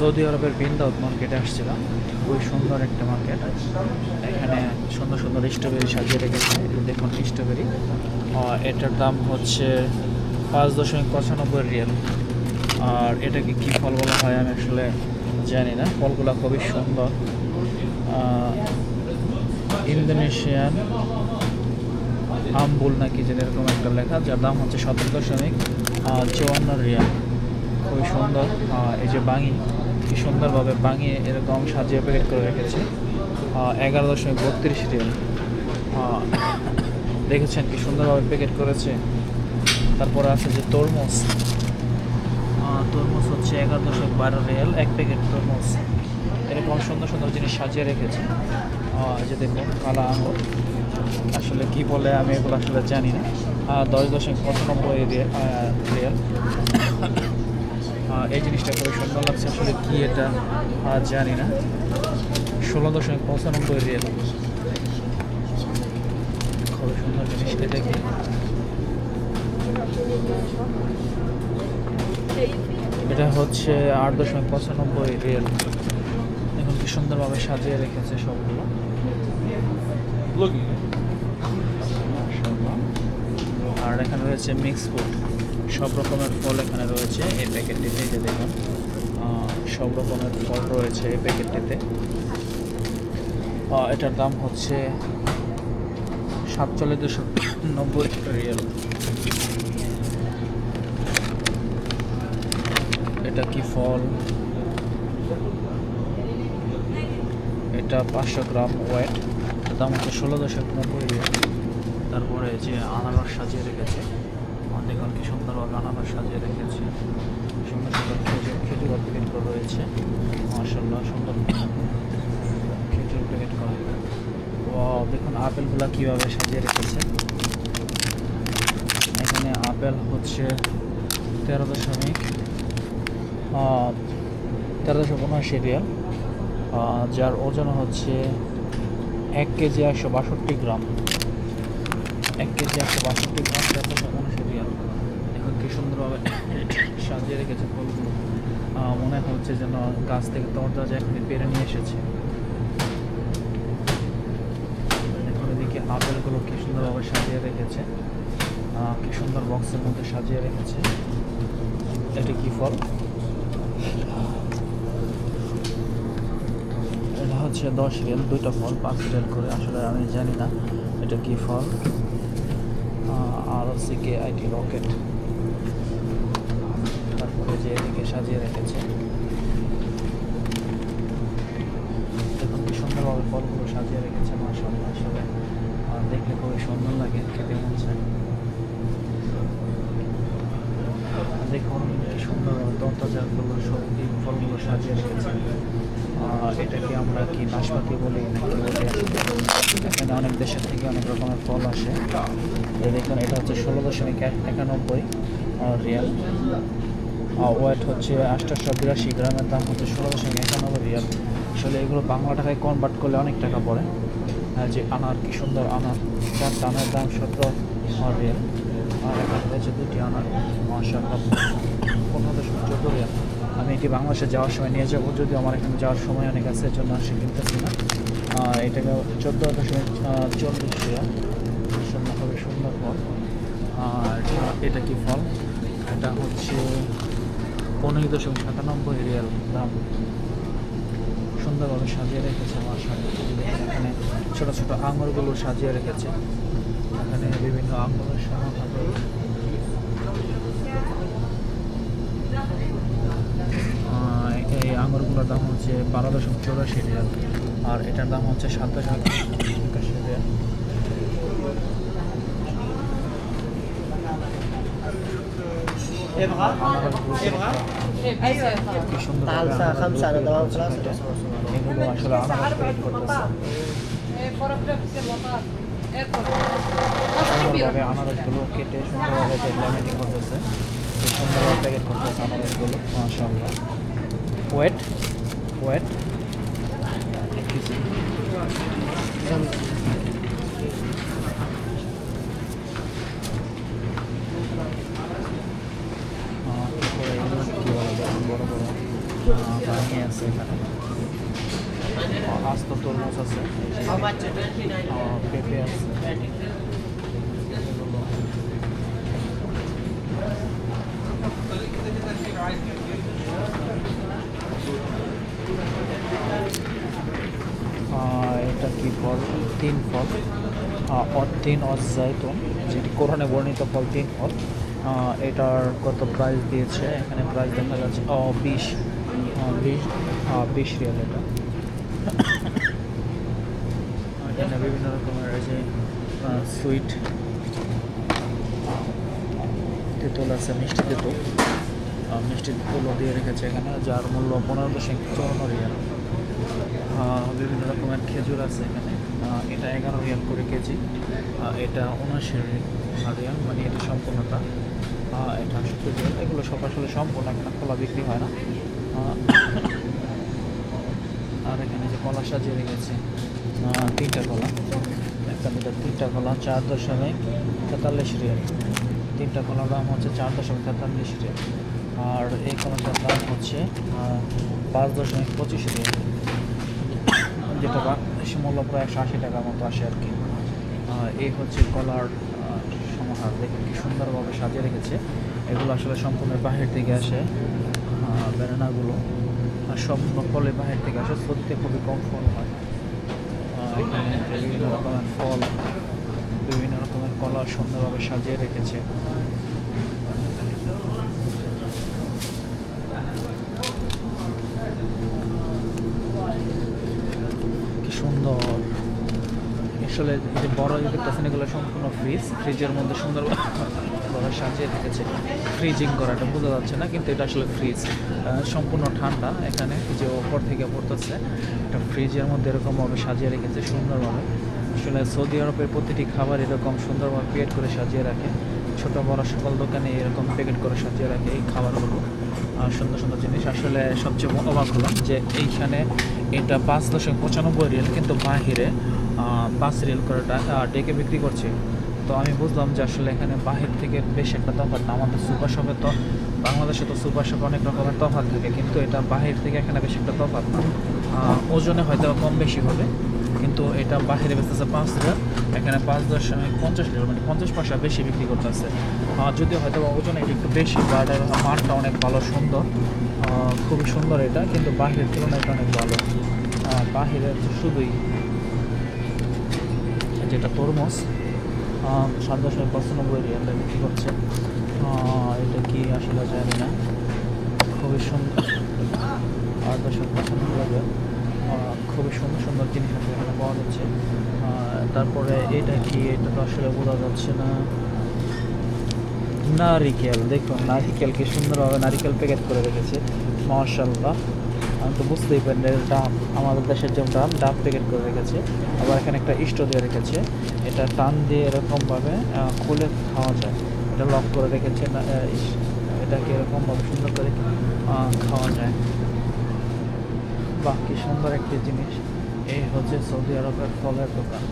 Saudi আরবের বিন্দাউদ মার্কেটে আসছিলাম। খুবই সুন্দর একটা মার্কেট এখানে সুন্দর সুন্দর স্ট্রবেরি সাজিয়ে রেখেছে। দেখুন স্ট্রবেরি এটার দাম হচ্ছে পাঁচ দশমিক পঁচানব্বই রিয়াল। আর এটাকে কী ফল বলা হয় আমি আসলে জানি না। ফলগুলো খুবই সুন্দর। ইন্দোনেশিয়ান আমবুল নাকি যেন এরকম একটা লেখা, যার দাম হচ্ছে সতেরো দশমিক চুয়ান্ন রিয়াল। খুবই সুন্দর। এই যে বাঙি। কি সুন্দরভাবে বাঙিয়ে এরকম সাজিয়ে প্যাকেট করে রেখেছে। এগারো দশমিক বত্রিশ রিয়াল। দেখেছেন কি সুন্দরভাবে প্যাকেট করেছে? তারপরে আছে যে তরমুজ। তরমুজ হচ্ছে এগারো দশমিক বারো রিয়াল, এক প্যাকেট তরমুজ। এরকম সুন্দর সুন্দর জিনিস সাজিয়ে রেখেছে। যে দেখুন, কালা আঙুর আসলে কি বলে আমি এগুলো আসলে জানি না। দশ দশমিক পঁচানব্বই রিয়াল। এই জিনিসটা খুবই সুন্দর লাগছে। আসলে কি এটা আহ, জানি না। ষোলো দশমিক পঁচানব্বই রিয়েল খুবই সুন্দর জিনিস এটা কি এটা হচ্ছে আট দশমিক পঁচানব্বই রিয়েল এখন কি সুন্দরভাবে সাজিয়ে রেখেছে সবগুলো। আর এখানে রয়েছে মিক্স ফুড সব রকমের ফল এখানে রয়েছে এই প্যাকেটটিতে যে দেখুন। সব রকমের ফল রয়েছে এই প্যাকেটটিতে। এটার দাম হচ্ছে সাতচল্লিশ দুশো নব্বই রিয়েল। এটা কি ফল? এটা পাঁচশো গ্রাম ওয়েট। দাম হচ্ছে ষোলো দশক নব্বই রিয়াল। তারপরে যে আনারস সাজিয়ে রেখেছে। দেখুন সুন্দরভাবে আনারস সাজিয়ে রেখেছে। সুন্দর সুন্দর খেজুর খেজুর প্যাকেট করা রয়েছে। মার্শাল্লাহ সুন্দর। খেজুর প্যাকেট করা। ও দেখুন আপেলগুলো কীভাবে সাজিয়ে রেখেছে। এখানে আপেল হচ্ছে তেরো দশমিক তেরো দশমিক উনআশি রিয়াল। যার ওজন হচ্ছে এক কেজি একশো বাষট্টি গ্রাম। এক কেজি একশো বাষট্টি গ্রাম, তেরো দশমিক উনআশি রিয়াল এখন কি সুন্দরভাবে আহ, মনে হচ্ছে যেন গাছ থেকে তরতাজা এখনই পেরে নিয়ে এসেছে। এখন এদিকে আপেলগুলো কি সুন্দরভাবে সাজিয়ে রেখেছে। কি সুন্দর বক্সের মধ্যে সাজিয়ে রেখেছে। এটা কি ফল? এটা হচ্ছে দশ রিয়াল দুইটা ফল পাঁচ রিয়াল করে। আসলে আমি জানি না এটা কি ফল। আর হচ্ছে কে আইটি রকেট। এদিকে সাজিয়ে রেখেছে। দেখুন সুন্দরভাবে ফলগুলো সাজিয়ে রেখেছে মাসাল্লাহ আর দেখলে খুবই সুন্দর লাগে, খেতে মন দেখুন কি সুন্দর তরতাজাগুলো সব ফলগুলো সাজিয়ে রেখেছে। এটাকে আমরা কি নাশপাতি বলি নাকি এখানে অনেক দেশের থেকে অনেক রকমের ফল আসে। দেখুন, এটা হচ্ছে ষোলো দশমিক এক- একানব্বই রিয়াল। ওয়েট হচ্ছে আটশোশো বিরাশি গ্রামের দাম হচ্ছে ষোলো দশমিক একানব্বই রিয়াল। আসলে এগুলো বাংলা টাকায় কনভার্ট করলে অনেক টাকা পড়ে। যে আনার, কি সুন্দর আনার। চারটা আনার দাম সতেরো রিয়াল। আর এখানে রয়েছে দুটি আনার। মাসাল্লাহ পনেরো দশমিক চোদ্দ রিয়াল। আমি এটি বাংলাদেশে যাওয়ার সময় নিয়ে যাব। যদিও আমার এখানে যাওয়ার সময় অনেক আছে, এর জন্য আসে কিনতেছি না। আর এটাকে চোদ্দ দশমিক চল্লিশ রিয়াল। মাসাল্লাহ খুবই সুন্দর ফল। আর এটা কি ফল? এটা হচ্ছে পনেরো দশমিক সাতানব্বই রিয়াল দাম সুন্দরভাবে সাজিয়ে রেখেছে আমার এখানে ছোটো ছোটো আঙুরগুলো সাজিয়ে রেখেছে। এখানে বিভিন্ন আঙুরের সমাধান এই আঙুরগুলোর দাম হচ্ছে বারো দশমিক চৌরাশি রিয়াল। আর এটার দাম হচ্ছে সাত দশমিক একাশি রিয়াল। ابغى ابغى ايوه কি সুন্দর تعال الساعة 5 أنا دوام خلاص এগুলো আসলে আনারস তৈরি করতেছে সুন্দরভাবে আনারসগুলো কেটে সুন্দরভাবে ল্যামিনেটিং করতেছে খুব সুন্দরভাবে প্যাকেট করতেছে আনারসগুলো মাশাআল্লাহ ওয়েট ওয়েট আছে এখানে। আস্ত তরমুজ আছে। এই যে, How much? 29. আহ, পেঁপে আছে। এটা কি ফল? তিন ফল। তিন অজাইতুন যেটি কোরআনে বর্ণিত ফল তিন ফল। এটার কত প্রাইস দিয়েছে? এখানে প্রাইস দেখা যাচ্ছে বিশ। বিশ বিশ রিয়াল এটা। এখানে বিভিন্ন রকমের যে সুইট। তেঁতুল আছে মিষ্টি তেঁতুল। মিষ্টি তেঁতুলও দিয়ে রেখেছে এখানে যার মূল্য পনেরো দশমিক চুয়ান্ন রিয়াল। বিভিন্ন রকমের খেজুর আছে এখানে। এটা এগারো রিয়াল করে কেজি। এটা উনআশি রিয়াল মানে এটা সম্পূর্ণটা। এটা সত্তর রিয়াল এগুলো সব আসলে সম্পূর্ণ এখানে খোলা বিক্রি হয় না। আর এখানে যে কলা সাজিয়ে রেখেছে তিনটা কলা, একটা মিটার তিনটা কলা, চার দশমিক তেতাল্লিশ রিয়াল। তিনটা কলার দাম হচ্ছে চার দশমিক তেতাল্লিশ রিয়াল। আর এই কলাটার দাম হচ্ছে পাঁচ দশমিক পঁচিশ রিয়াল। যেটা মূল্য প্রায় একশো আশি টাকার মতো আসে আর কি। এই হচ্ছে কলার সমাহার। দেখুন কি সুন্দরভাবে সাজিয়ে রেখেছে। এগুলো আসলে সম্পূর্ণ বাহির থেকে আসে। বেড়ানাগুলো আর সব ফলে বাইরের থেকে আসে, সত্যি খুবই কম ফল হয়। এখানে বিভিন্ন রকমের ফল, বিভিন্ন রকমের কলা সুন্দরভাবে সাজিয়ে রেখেছে কি সুন্দর আসলে যে বড় যে দেখতেছেন, এগুলো সম্পূর্ণ ফ্রিজ ফ্রিজের মধ্যে সুন্দর ভাবে সাজিয়ে রেখেছে। ফ্রিজিং করাটা বোঝা যাচ্ছে না, কিন্তু এটা আসলে ফ্রিজ সম্পূর্ণ ঠান্ডা এখানে যে ওপর থেকে পড়তেছে এটা ফ্রিজের মধ্যে এরকমভাবে সাজিয়ে রেখেছে সুন্দরভাবে। আসলে সৌদি আরবের প্রতিটি খাবার এরকম সুন্দরভাবে প্যাকেট করে সাজিয়ে রাখে। ছোট, বড় সকল দোকানে এরকম প্যাকেট করে সাজিয়ে রাখে এই খাবারগুলো। আর সুন্দর সুন্দর জিনিস। আসলে সবচেয়ে অবাক হলাম যে এইখানে এটা পাঁচ দশমিক পঁচানব্বই রিয়েল, কিন্তু বাহিরে পাঁচ রিয়েল করে ডেকে বিক্রি করছে। তো আমি বুঝলাম যে আসলে এখানে বাহির থেকে বেশ একটা তফাৎ। না আমাদের সুপার শপে তো, বাংলাদেশে তো সুপার শপে অনেক রকমের তফাৎ থাকে, কিন্তু এটা বাহির থেকে এখানে বেশ একটা তফাৎ না। ওজনে হয়তো কম বেশি হবে, কিন্তু এটা বাহিরে বেচতেছে পাঁচ রিয়াল এখানে পাঁচ দশমিক পঞ্চাশ রিয়াল মানে পঞ্চাশ পয়সা বেশি বিক্রি করতেছে। যদিও হয়তো বা ওজনে এটা একটু বেশি বাট এর মানটা অনেক ভালো, সুন্দর। খুবই সুন্দর এটা, কিন্তু বাহিরের তুলনায় এটা অনেক ভালো। বাহিরে শুধুই যেটা তরমুজ। সাত দশমিক পঁচানব্বই রিয়ালে বিক্রি করছে। এটা কি আসলে জানি না। খুবই সুন্দর। আট দশমিক পঁচানব্বই আহ, খুবই সুন্দর সুন্দর জিনিস আছে এখানে পাওয়া যাচ্ছে। তারপরে এটা কি? এটা তো আসলে বোঝা যাচ্ছে না। নারিকেল দেখুন নারিকেল কি সুন্দরভাবে নারিকেল প্যাকেট করে রেখেছে। মার্শাল্লাহ আমি তো বুঝতেই পারি না ডাম আমাদের দেশের যেমন ডাব ডাব প্যাকেট করে রেখেছে। আবার এখানে একটা ইস্টো দিয়ে রেখেছে। এটা টান দিয়ে এরকমভাবে খুলে খাওয়া যায়। এটা লক করে রেখেছে, না এটাকে এরকমভাবে সুন্দর করে খাওয়া যায়। বাকি সুন্দর একটি জিনিস। এই হচ্ছে সৌদি আরবের ফলের দোকান।